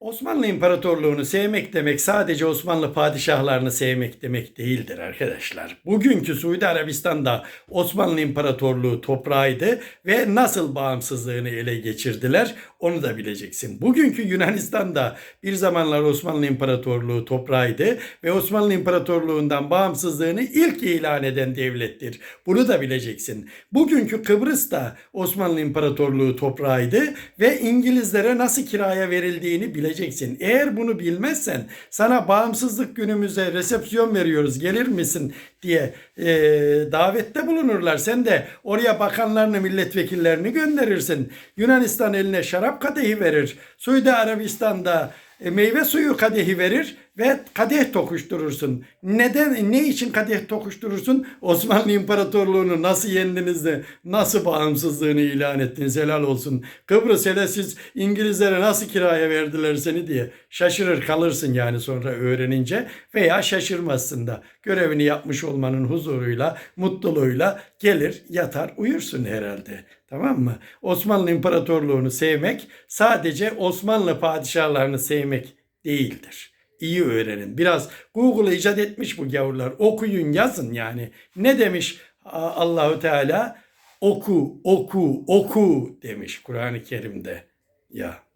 Osmanlı İmparatorluğunu sevmek demek sadece Osmanlı padişahlarını sevmek demek değildir arkadaşlar. Bugünkü Suudi Arabistan'da Osmanlı İmparatorluğu toprağıydı ve nasıl bağımsızlığını ele geçirdiler onu da bileceksin. Bugünkü Yunanistan'da bir zamanlar Osmanlı İmparatorluğu toprağıydı ve Osmanlı İmparatorluğundan bağımsızlığını ilk ilan eden devlettir. Bunu da bileceksin. Bugünkü Kıbrıs'ta Osmanlı İmparatorluğu toprağıydı ve İngilizlere nasıl kiraya verildiğini bileceksin. Eğer bunu bilmezsen sana bağımsızlık günümüze resepsiyon veriyoruz gelir misin diye e, davette bulunurlar. Sen de oraya bakanlarını milletvekillerini gönderirsin. Yunanistan eline şarap kadehi verir. Suudi Arabistan'da meyve suyu kadehi verir ve kadeh tokuşturursun. Neden, ne için kadeh tokuşturursun? Osmanlı İmparatorluğu'nu nasıl yendiniz de nasıl bağımsızlığını ilan ettiniz helal olsun. Kıbrıs hele siz İngilizlere nasıl kiraya verdiler seni diye şaşırır kalırsın yani sonra öğrenince veya şaşırmazsın da görevini yapmış olmanın huzuruyla, mutluluğuyla gelir yatar uyursun herhalde. Tamam mı? Osmanlı İmparatorluğu'nu sevmek sadece Osmanlı padişahlarını sevmek değildir. İyi öğrenin. Biraz Google icat etmiş bu gavurlar. Okuyun yazın yani. Ne demiş Allahu Teala? Oku, oku, oku demiş Kur'an-ı Kerim'de. Ya.